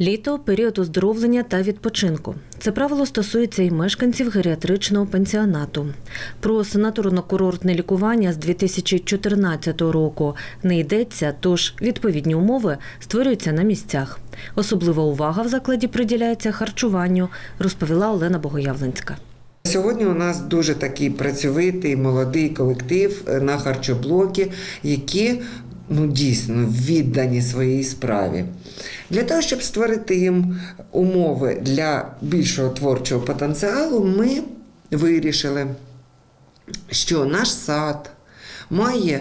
Літо період оздоровлення та відпочинку. Це правило стосується і мешканців геріатричного пенсіонату. Про санаторно-курортне лікування з 2014 року не йдеться, тож відповідні умови створюються на місцях. Особлива увага в закладі приділяється харчуванню, розповіла Олена Богоявленська. Сьогодні у нас дуже такий працьовитий молодий колектив е, на харчоблокі, які ну, дійсно віддані своїй справі. Для того, щоб створити їм умови для більшого творчого потенціалу, ми вирішили, що наш сад має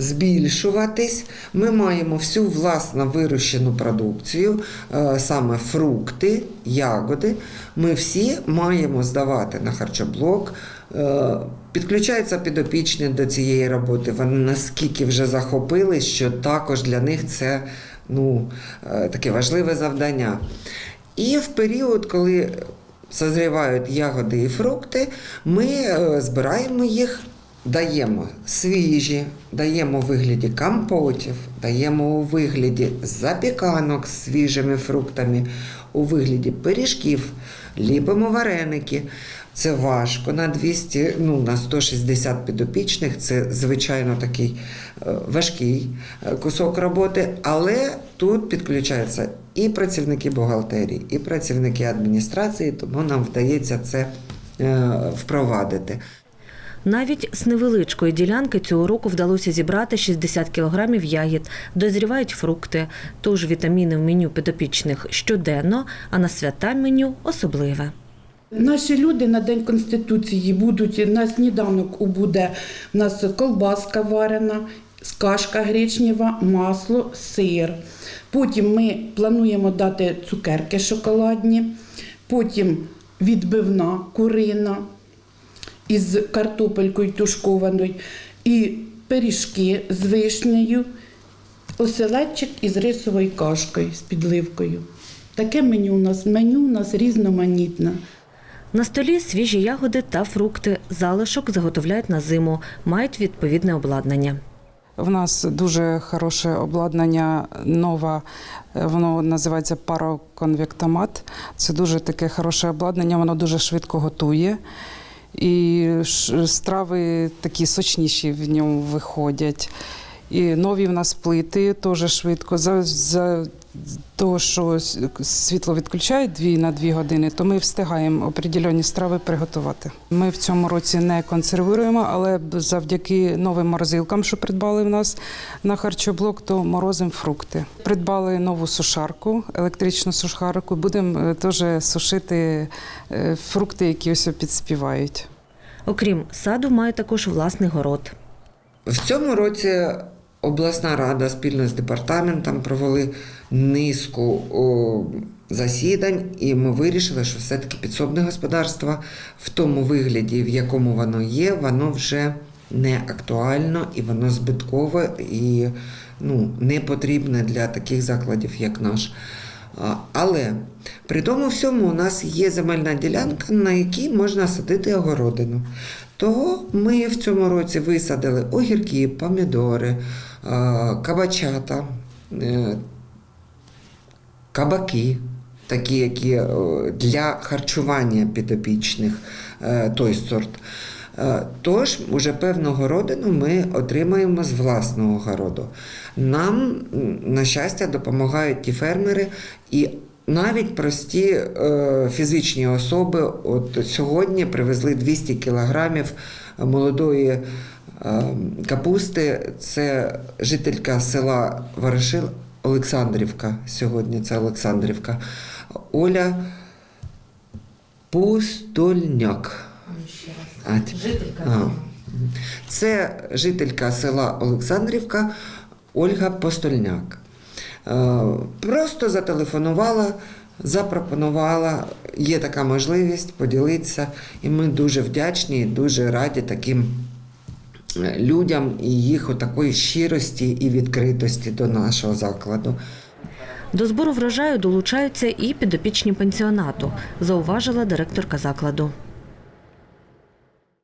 збільшуватись. Ми маємо всю власно вирощену продукцію, е, саме фрукти, ягоди. Ми всі маємо здавати на харчоблок. Е, Підключаються підопічні до цієї роботи. Вони наскільки вже захопились, що також для них це ну, е, таке важливе завдання. І в період, коли созрівають ягоди і фрукти, ми збираємо їх, даємо свіжі, даємо у вигляді компотів, даємо у вигляді запіканок з свіжими фруктами, у вигляді пиріжків, ліпимо вареники. Це важко на 200, ну на 160 підопічних. Це звичайно такий е, важкий е, кусок роботи, але тут підключаються і працівники бухгалтерії, і працівники адміністрації, тому нам вдається це е, впровадити. Навіть з невеличкої ділянки цього року вдалося зібрати 60 кілограмів ягід, дозрівають фрукти, тож вітаміни в меню підопічних щоденно, а на свята меню особливе. Наші люди на День Конституції будуть на сніданок буде у нас колбаска варена, кашка гречнева, масло, сир. Потім ми плануємо дати цукерки шоколадні, потім відбивна курина із картопелькою тушкованою, і пиріжки з вишнею, оселедчик із рисовою кашкою з підливкою. Таке меню у нас. Меню у нас різноманітне. На столі свіжі ягоди та фрукти. Залишок заготовляють на зиму, мають відповідне обладнання. В нас дуже хороше обладнання, нова, е, воно називається пароконвектомат. Це дуже таке хороше обладнання, воно дуже швидко готує. І ш- страви такі сочніші в ньому виходять. І нові в нас плити теж швидко. За, за того, що світло відключають дві на дві години, то ми встигаємо определені страви приготувати. Ми в цьому році не консервуємо, але завдяки новим морозилкам, що придбали в нас на харчоблок, то морозимо фрукти. Придбали нову сушарку, електричну сушарку. Будемо е, теж сушити е, фрукти, які ось підспівають. Окрім саду, має також власний город. В цьому році обласна рада спільно з департаментом провели низку засідань, і ми вирішили, що все-таки підсобне господарство в тому вигляді, в якому воно є, воно вже не актуально і воно збиткове і ну, не потрібне для таких закладів, як наш. Але при тому всьому у нас є земельна ділянка, на якій можна садити огородину. Того ми в цьому році висадили огірки, помідори, кабачата, е, кабаки, такі, які е, для харчування підопічних, е, той сорт. Е, Тож, уже певну городину ми отримаємо з власного городу. Нам, на щастя, допомагають ті фермери і навіть прості е, фізичні особи. От сьогодні привезли 200 кілограмів молодої е, капусти. Це жителька села Ворошил Олександрівка. Сьогодні це Олександрівка. Оля Пустольняк. А, а. Це жителька села Олександрівка Ольга Постольняк. Е, Просто зателефонувала, запропонувала, є така можливість поділитися, і ми дуже вдячні і дуже раді таким е, людям і їх такої щирості і відкритості до нашого закладу. До збору врожаю долучаються і підопічні пенсіонату, зауважила директорка закладу.